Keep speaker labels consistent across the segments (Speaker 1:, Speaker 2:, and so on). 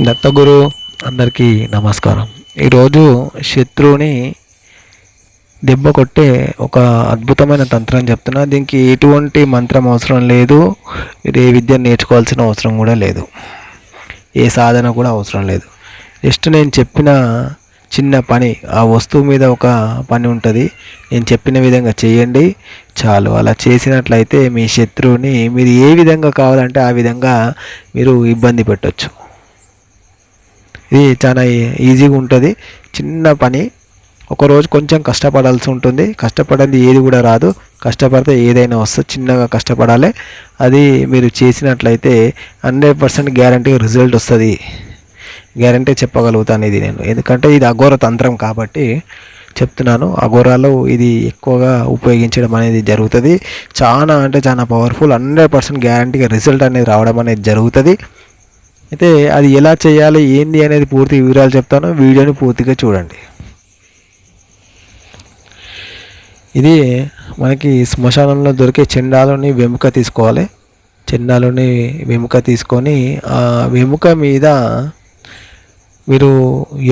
Speaker 1: దత్తగురు అందరికీ నమస్కారం. ఈరోజు శత్రువుని దెబ్బ కొట్టే ఒక అద్భుతమైన తంత్రం చెప్తున్నా. దీనికి ఎటువంటి మంత్రం అవసరం లేదు. ఏ విద్య నేర్చుకోవాల్సిన అవసరం కూడా లేదు. ఏ సాధన కూడా అవసరం లేదు. జస్ట్ నేను చెప్పిన చిన్న పని ఆ వస్తువు మీద ఒక పని ఉంటుంది. నేను చెప్పిన విధంగా చేయండి. చాలు. అలా చేసినట్లయితే మీ శత్రువుని మీరు ఏ విధంగా కావాలంటే ఆ విధంగా మీరు ఇబ్బంది పెట్టొచ్చు. ఇది చాలా ఈ- ఈజీగా ఉంటుంది. చిన్న పని. ఒకరోజు కొంచెం కష్టపడాల్సి ఉంటుంది. కష్టపడింది ఏది కూడా రాదు. కష్టపడితే ఏదైనా వస్తుంది. చిన్నగా కష్టపడాలి. అది మీరు చేసినట్లయితే హండ్రెడ్ పర్సెంట్ గ్యారంటీ రిజల్ట్ వస్తుంది. గ్యారంటీ చెప్పగలుగుతాను ఇది నేను. ఎందుకంటే ఇది అఘోర తంత్రం కాబట్టి చెప్తున్నాను. అఘోరాలో ఇది ఎక్కువగా ఉపయోగించడం అనేది జరుగుతుంది. చాలా అంటే చాలా పవర్ఫుల్ హండ్రెడ్ పర్సెంట్ గ్యారంటీగా రిజల్ట్ అనేది రావడం అనేది జరుగుతుంది. అయితే అది ఎలా చేయాలి ఏంది అనేది పూర్తి వివరాలు చెప్తాను. వీడియోని పూర్తిగా చూడండి. ఇది మనకి శ్మశానంలో దొరికే చెండాలని వెముక తీసుకోవాలి. చెండాలని వెముక తీసుకొని ఆ వెముక మీద మీరు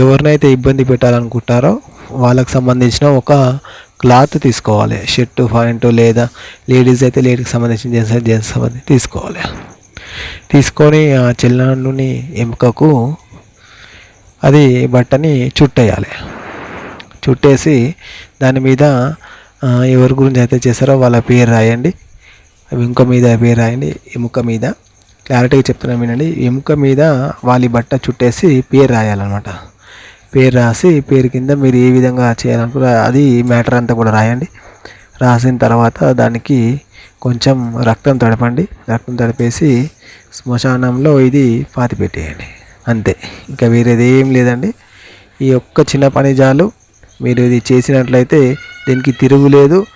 Speaker 1: ఎవరినైతే ఇబ్బంది పెట్టాలనుకుంటారో వాళ్ళకి సంబంధించిన ఒక క్లాత్ తీసుకోవాలి. షర్టు పాయింట్ లేదా లేడీస్ అయితే లేడీకి సంబంధించిన జెంట్స్ అయితే జెంట్స్ సంబంధించి తీసుకోవాలి. తీసుకొని ఆ చిల్లాండుని ఎముకకు అది బట్టని చుట్టేయాలి. చుట్టేసి దాని మీద ఎవరి గురించి అయితే చేస్తారో వాళ్ళ పేరు రాయండి. ఎముక మీద పేరు రాయండి ఎముక మీద. క్లారిటీగా చెప్తున్నాం వినండి. ఎముక మీద వాళ్ళ బట్ట చుట్టేసి పేరు రాయాలన్నమాట. పేరు రాసి పేరు కింద మీరు ఏ విధంగా చేయాలనుకున్న అది మ్యాటర్ అంతా కూడా రాయండి. రాసిన తర్వాత దానికి కొంచెం రక్తం తడపండి. రక్తం తడిపేసి శ్మశానంలో ఇది పాతి పెట్టేయండి. అంతే. ఇంకా వేరేది ఏం లేదండి. ఈ ఒక్క చిన్న పని చాలు. మీరు ఇది చేసినట్లయితే దీనికి తిరుగులేదు